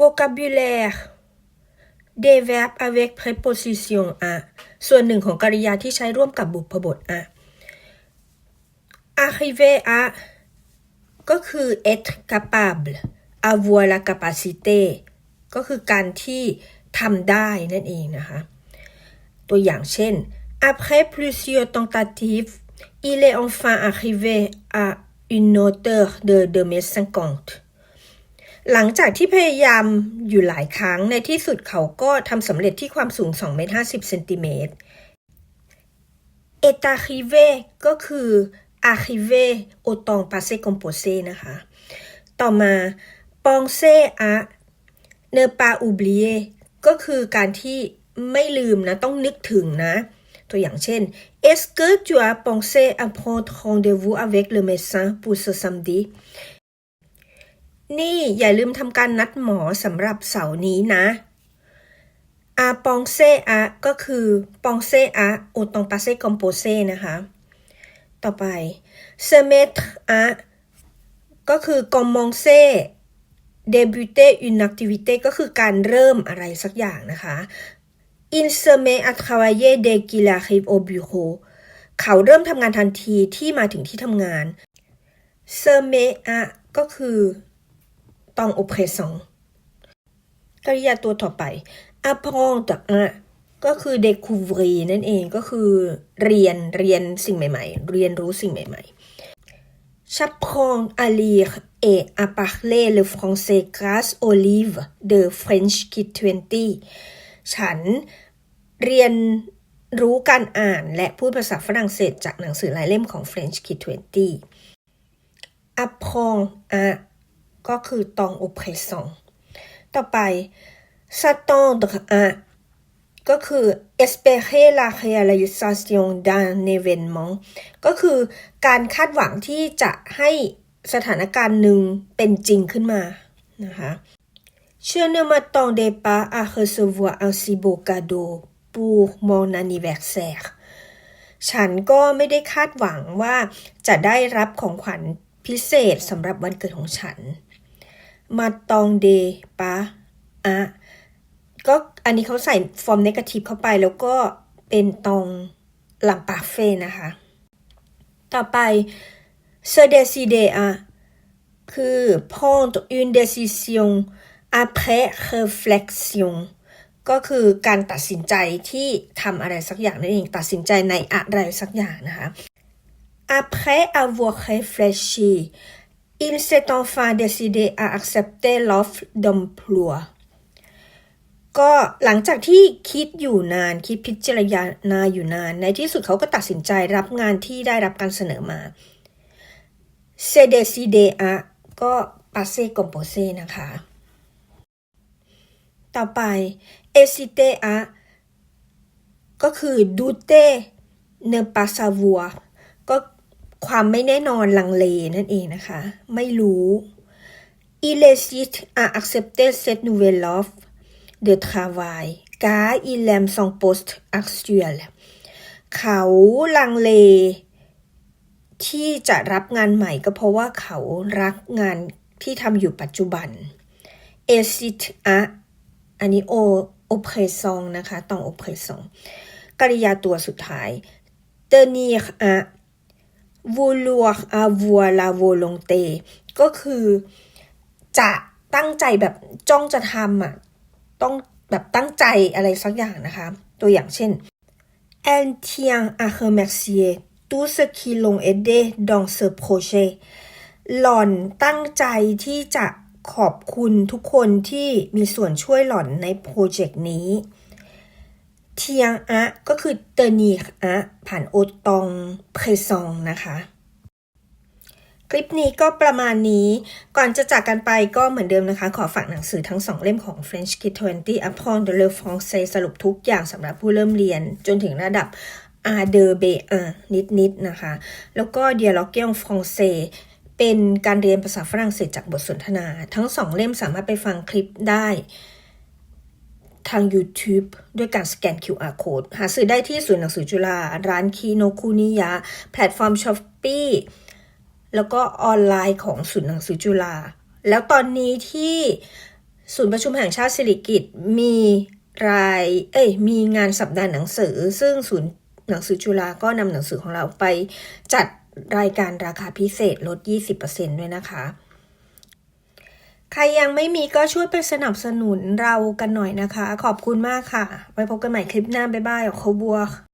vocabulaire des verbes avec préposition à ส่วนหนึ่งของกริยาที่ใช้ร่วมกับบุพบท à arriver à ก็คือ être capable avoir la capacité ก็คือการที่ทำได้นั่นเองนะคะ ตัวอย่างเช่น après plusieurs tentatives il est enfin arrivé à une hauteur de 2 mètres 50 หลังจากที่พยายามอยู่หลายครั้งในที่สุดเขาก็ทำสำเร็จที่ความสูง2เมตร50เซนติเมตรเอตาคิเวก็คืออาคิเวโอตองปาเซกอมโปเซนะคะ ต่อมาปองเซอเนปาอูบลีก็คือการที่ไม่ลืมนะ ต้องนึกถึงนะ ตัวอย่างเช่น est-ce que tu as pensé à prendre rendez-vous avec le médecin pour ce samedi นี่อย่าลืมทำการนัดหมอสำหรับเสาร์นี้นะอาปองเซอะก็คือปองเซอะโอตองปาเซกอมโปเซนะคะ ต่อไปเซเมตอะก็คือกอมมองเซเดบิวเตอินักติวิเตก็คือการเริ่มอะไรสักอย่างนะคะอินเซเมอัทคาวาเยเดกิลาคิโอบิโคเขาเริ่มทำงานทันทีที่มาถึงที่ทำงานเซเมอะก็คือ ต้องอุปเ s e n t กริยาตัวต่อไป apprendre ก็คือ découvrir นั่นเองก็คือเรียนเรียนสิ่งใหม่ ๆ เรียนรู้สิ่งใหม่ๆ j'apprends à lire et à parler le français grâce au livre de French Kid 20 ฉันเรียนรู้การอ่านและพูดภาษาฝรั่งเศสจากหนังสือหลายเล่มของ French Kid 20 apprends à ก็คือตองอุเพซองต่อไปซาตองดอก็คือ espérer la réalisation d'un événement ก็คือการคาดหวังที่จะให้สถานการณ์หนึ่งเป็นจริงขึ้นมานะคะเชื่อเนมาตองเดปาอาเคสวัวอัลซิโบกาโดปูมอนานิเวกแซฉันก็ไม่ได้คาดหวังว่าจะได้รับของขวัญพิเศษสำหรับวันเกิดของฉัน m'attendais pas à ก็อันนี้เขาใส่ฟอร์มเนกาทีฟเข้าไปแล้วก็เป็นตรงหลังปาเฟ่นะคะ ต่อไป se décider à คือ prendre une décision après réflexion ก็คือการตัดสินใจที่ทำอะไรสักอย่างนั่นเองตัดสินใจในอะไรสักอย่างนะคะ après avoir réfléchi il s'est enfin décidé à accepter l'offre d'emploi ก็หลังจากที่คิดอยู่นานคิดพิจารณาอยู่นาน ในที่สุดเขาก็ตัดสินใจรับงานที่ได้รับการเสนอมา se décider à ก็ passé composé นะคะ ต่อไป hésiter à ก็คือ d o u t e ne pas savoir ก็ ความไม่แน่นอนลังเลนั่นเองนะคะ ไม่รู้ il hésite accepter cette nouvelle of de travail car il aime son poste actuel เขาลังเล ที่จะรับงานใหม่ก็เพราะว่าเขารักงานที่ทำอยู่ปัจจุบัน e s i t a อันนี้โอโอเพรซองนะคะต้องโอเพรซองกริยาตัวสุดท้าย tenir à vouloir avoir la volonté ก็คือจะตั้งใจแบบจ้องจะทำอะ ต้องแบบตั้งใจอะไรสักอย่างนะคะ ตัวอย่างเช่น Elle tient à remercier tous ceux qui l'ont aidé dans ce projet หล่อนตั้งใจที่จะขอบคุณทุกคนที่มีส่วนช่วยหล่อนในโปรเจกต์นี้ เทียงอะก็คือเตอร์นีอะผ่านโอตองเพรซองนะคะคลิปนี้ก็ประมาณนี้ ก่อนจะจากกันไปก็เหมือนเดิมนะคะ ขอฝากหนังสือทั้งสองเล่มของ French Kid 20 Apprendre le français สรุปทุกอย่างสำหรับผู้เริ่มเรียนจนถึงระดับ A de B นิดๆนะคะ แล้วก็ Dialogue en français เป็นการเรียนภาษาฝรั่งเศสจากบทสนทนา ทั้งสองเล่มสามารถไปฟังคลิปได้ ทาง YouTube ด้วยการสแกน QR code หาซื้อได้ที่ศูนย์หนังสือจุฬาร้านคีโนคุนิยะ แพลตฟอร์มช้อปปี้แล้วก็ออนไลน์ของศูนย์หนังสือจุฬาแล้วตอนนี้ที่ศูนย์ประชุมแห่งชาติสิริกิตมีรายเอ้ยมีงานสัปดาห์หนังสือ ซึ่งศูนย์หนังสือจุฬาก็นำหนังสือของเราไปจัดรายการราคาพิเศษลด 20%ด้วยนะคะ ใครยังไม่มีก็ช่วยไปสนับสนุนเรากันหน่อยนะคะ ขอบคุณมากค่ะ ไว้พบกันใหม่คลิปหน้า บ๊ายบายขอบัว